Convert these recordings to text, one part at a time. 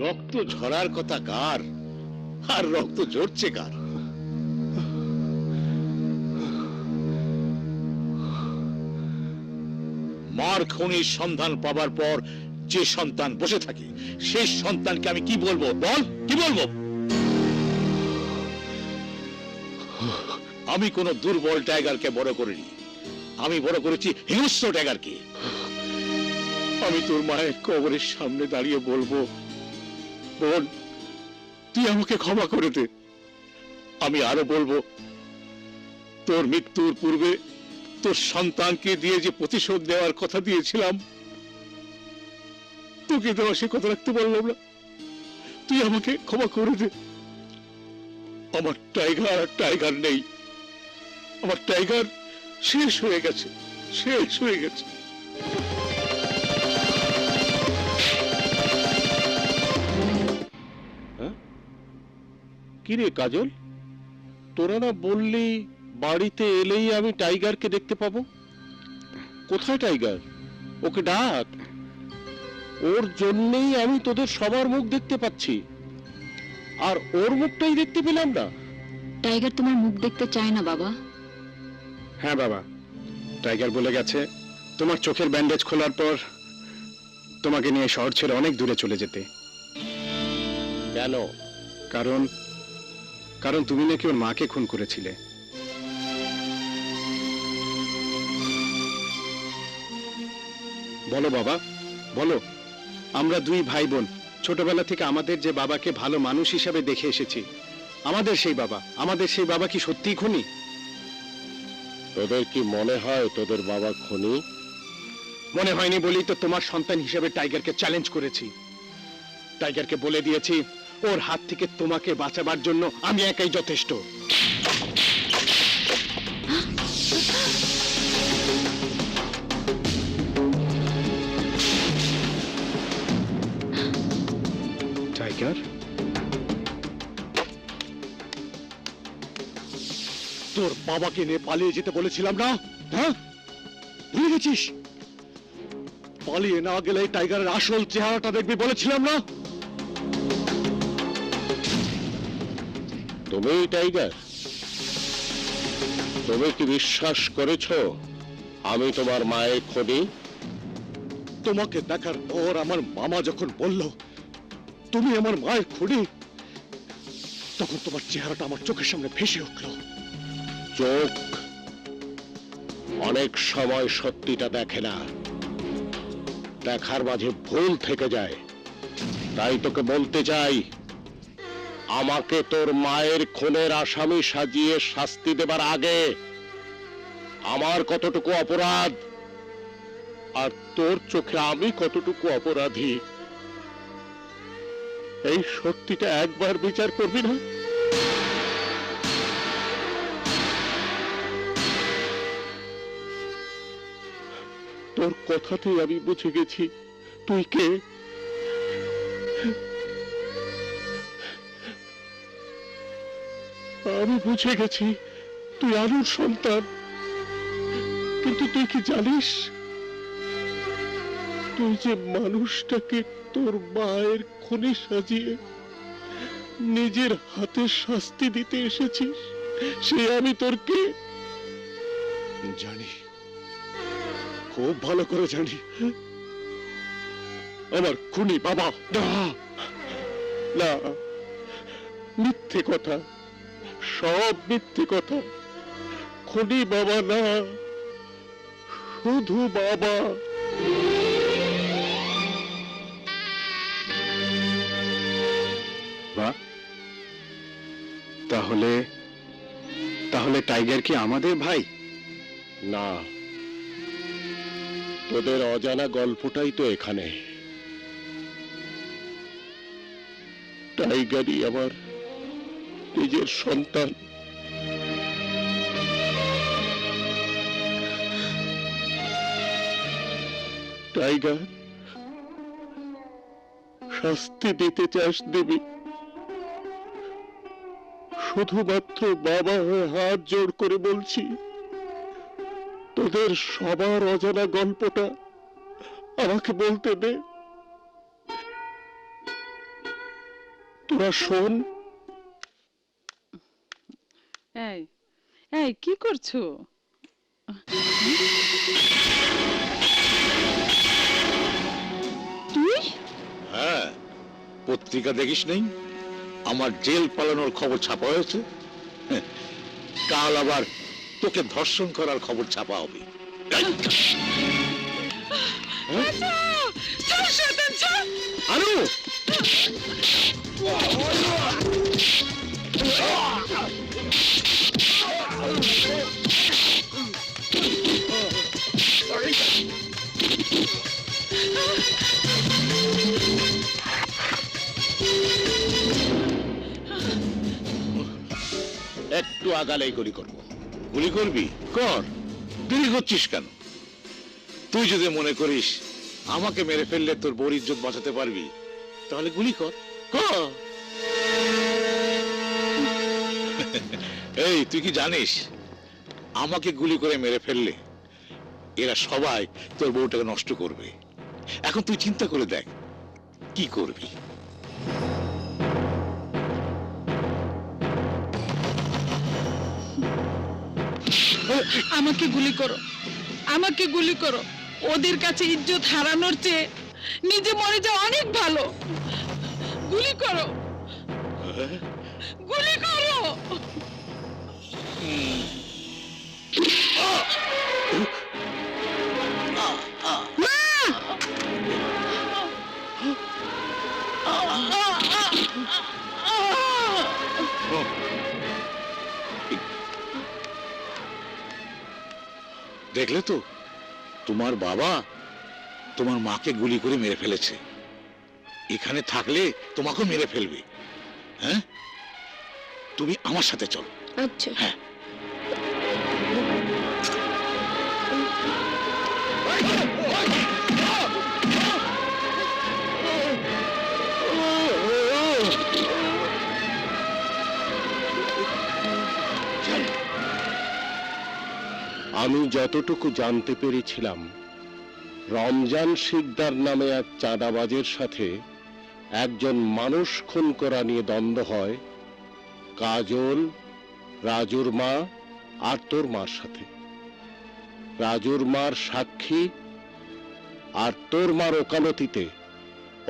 রক্ত ঝরার কথা কার? আর রক্ত ঝরছে কার? মার খনির সন্ধান পাবার পর যে সন্তান বসে থাকে, সেই সন্তানকে আমি কি বলব? বল, কি বলব? আমি কোন দুর্বল টাইগারকে বড় করিনি। আমি বড় করেছি হিংস্র টাইগারকে। আমি তোর মায়ের কবরের সামনে দাঁড়িয়ে বলব বোন, তুই আমাকে ক্ষমা করে দে। আমি আরও বলব, তোর মৃত্যুর পূর্বে তোর সন্তানকে দিয়ে যে প্রতিশোধ দেওয়ার কথা দিয়েছিলাম, তোকে দেওয়া সে কথা রাখতে পারলাম না। তুই আমাকে ক্ষমা করে দে। আমার টাইগার আর টাইগার নেই। আমার টাইগার শেষ হয়ে গেছে, শেষ হয়ে গেছে। কি রে কাজল? তোরা না বললি বাড়িতে এলেই আমি টাইগারকে দেখতে পাবো? কোথায় টাইগার? ওকে ডাক। ওর জন্যই আমি তোদের সবার মুখ দেখতে পাচ্ছি। আর ওর মুখটাই দেখতে পেলাম না। টাইগার তোমার মুখ দেখতে চায় না বাবা। হ্যাঁ বাবা। টাইগার বলে গেছে তোমার চোখের ব্যান্ডেজ খোলার পর তোমাকে নিয়ে শহর ছেড়ে অনেক দূরে চলে যেতে। কেন? কারণ কারণ তুমি নাকি ওর মাকে খুন করেছিলে। বলো বাবা বলো আমরা দুই ভাই বোন ছোটবেলা থেকে আমাদের যে বাবাকে ভালো মানুষ হিসাবে দেখে এসেছি আমাদের সেই বাবা আমাদের সেই বাবা কি সত্যিই খুনি? তোদের কি মনে হয় তোদের বাবা খনি? মনে হয়নি বলেই তো তোমার সন্তান হিসেবে টাইগারকে চ্যালেঞ্জ করেছি। টাইগারকে বলে দিয়েছি ওর হাত থেকে তোমাকে বাঁচাবার জন্য আমি একাই যথেষ্ট। টাইগার? তোর বাবাকে নিয়ে পালিয়ে যেতে বলেছিলাম না? হ্যাঁ? ভুলে গেছিস? পালিয়ে না গেলে টাইগারের আসল চেহারাটা দেখবি বলেছিলাম না? তুমি টাইগার তুমি কি বিশ্বাস করেছ? আমি তোমার মায়ের খনি। তোমাকে দেখার পর আমার মামা যখন বলল তুমি আমার মায়ের খুঁড়ি তখন তোমার চেহারাটা আমার চোখের সামনে ভেসে উঠল। চোখ অনেক সময় সত্যিটা দেখে না। দেখার মাঝে ভুল থেকে যায়। তাই তোকে বলতে চাই আমাকে তোর মায়ের খুনের আসামি সাজিয়ে শাস্তি দেবার আগে আমার কতটুকু অপরাধ? আর তোর চোখে আমি কতটুকু অপরাধী? এই সত্যিটা একবার বিচার করবি না? তোর কথাতেই আমি বুঝে গেছি। তুই কে? আমি বুঝে গেছি, তুই আলুর সন্তান। কিন্তু তুই কি জানিস? তুই যে মানুষটাকে তোর মায়ের খুনে সাজিয়ে নিজের হাতে শাস্তি দিতে এসেছিস, সে আমি তোর কে? জানি। খুব ভালো করে জানি। আমার খুনি বাবা। না, মিথ্যে কথা। সব মিথ্যে কথা। খুনি বাবা না শুধু বাবা। বা তাহলে তাহলে টাইগার কি আমাদের ভাই? না। তোদের অজানা গল্পটাই তো এখানে। টাইগারই আমার নিজের সন্তান। টাইগার, শাস্তি দিতে চাস দেবী। শুধুমাত্র বাবা হয়ে হাত জোড় করে বলছি, তোদের সবার অজানা গল্পটা আমাকে বলতে দে। তোরা শোন এই এই কি করছ? তুই? হ্যাঁ পত্রিকা দেখিস নাই? আমার জেল পালানোর খবর ছাপা হয়েছে। হ্যাঁ, কাল আবার তোকে ধর্ষণ করার খবর ছাপা হবে। আনু একটু আগালেই গুলি করব। গুলি করবি? কর। দেরি করছিস কেন? তুই যদি মনে করিস আমাকে মেরে ফেললে তোর বউর ইজ্জত বাঁচাতে পারবি, তাহলে গুলি কর। এই, তুই কি জানিস? আমাকে গুলি করে মেরে ফেললে এরা সবাই তোর বউটাকে নষ্ট করবে। এখন তুই চিন্তা করে দেখ, কি করবি? আমাকে গুলি করো। আমাকে গুলি করো। ওদের কাছে ইজ্জত হারানোর চেয়ে নিজে মরে যাওয়া অনেক ভালো। গুলি করো। গুলি করো। দেখলে তো? তোমার বাবা তোমার মাকে গুলি করে মেরে ফেলেছে। এখানে থাকলে তোমাকে মেরে ফেলবে। হ্যাঁ? তুমি আমার সাথে চলো। আচ্ছা। হ্যাঁ। আমি যতটুকু জানতে পেরেছিলাম, রমজান শিকদার নামে এক চাঁদাবাজের সাথে একজন মানুষ খুন করা নিয়ে দ্বন্দ্ব হয় কাজল, রাজুর মা আর তোর মার সাথে। রাজুর মার সাক্ষী আর তোর মার ওকালতিতে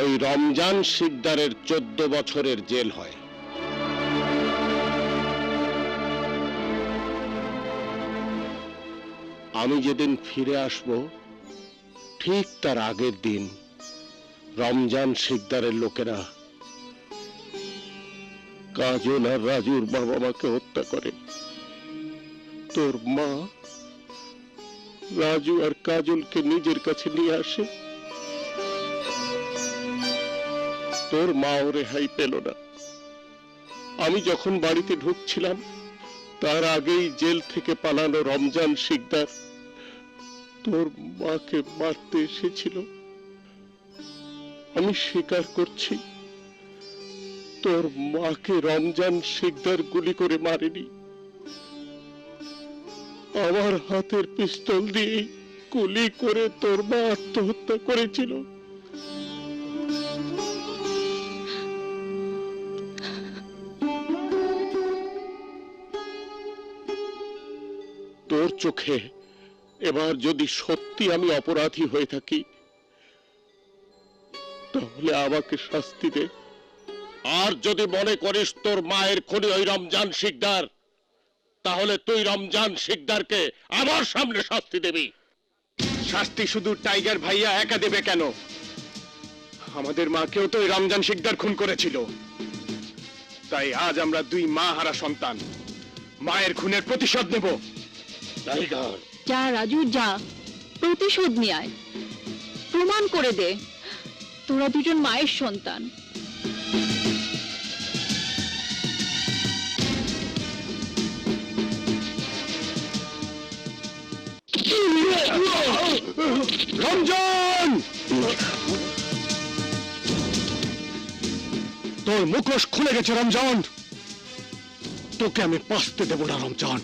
ওই রমজান শিকদারের চোদ্দ বছরের জেল হয়। আমি যেদিন ফিরে আসব, ঠিক তার আগের দিন রমজান শিকদারের লোকেরা কাজল আর রাজুর বাবা মাকে হত্যা করে। তোর মা রাজু আর কাজলকে নিজের কাছে নিয়ে আসে। তোর মাও রেহাই পেল না। আমি যখন বাড়িতে ঢুকছিলাম তার আগেই জেল থেকে পালানো রমজান শিকদার তোর মাকে মারতে এসেছিল। আমি স্বীকার করছি, তোর মাকে রমজান শিকদার গুলি করে মারেনি। আমার হাতের পিস্তল দিয়ে গুলি করে তোর মা আত্মহত্যা করেছিল। চোখে। এবার যদি সত্যি আমি অপরাধী হয়ে থাকি, তাহলে আমাকে শাস্তি দে। আর যদি মনে করিস তোর মায়ের খনি ওই রমজান শিকদার, তাহলে তুই রমজান শিকদারকে আমার সামনে শাস্তি দেবি। শাস্তি শুধু টাইগার ভাইয়া একা দেবে কেন? আমাদের মাকেও তো রমজান শিকদার খুন করেছিল। তাই আজ আমরা দুই মা হারা সন্তান। মায়ের খুনের প্রতিশোধ নেব। যা রাজু, যা। প্রতিশোধ নিয়ে আয়। প্রমাণ করে দে। তোরা দুজন মায়ের সন্তান। রমজান তোর মুখোশ খুলে গেছে রমজান তোকে আমি বাঁচতে দেব না রমজান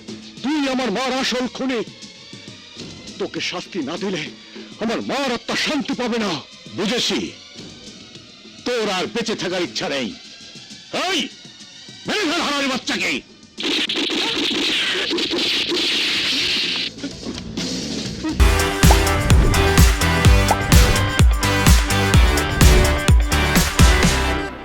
তুই আমার মার আসল খুনি। তোকে শাস্তি না দিলে আমার মার আত্মা শান্তি পাবে না। বুঝেছি। তোর আর বেঁচে থাকার ইচ্ছা নেই। এই, মেরে ফেল হারারি বাচ্চাকে।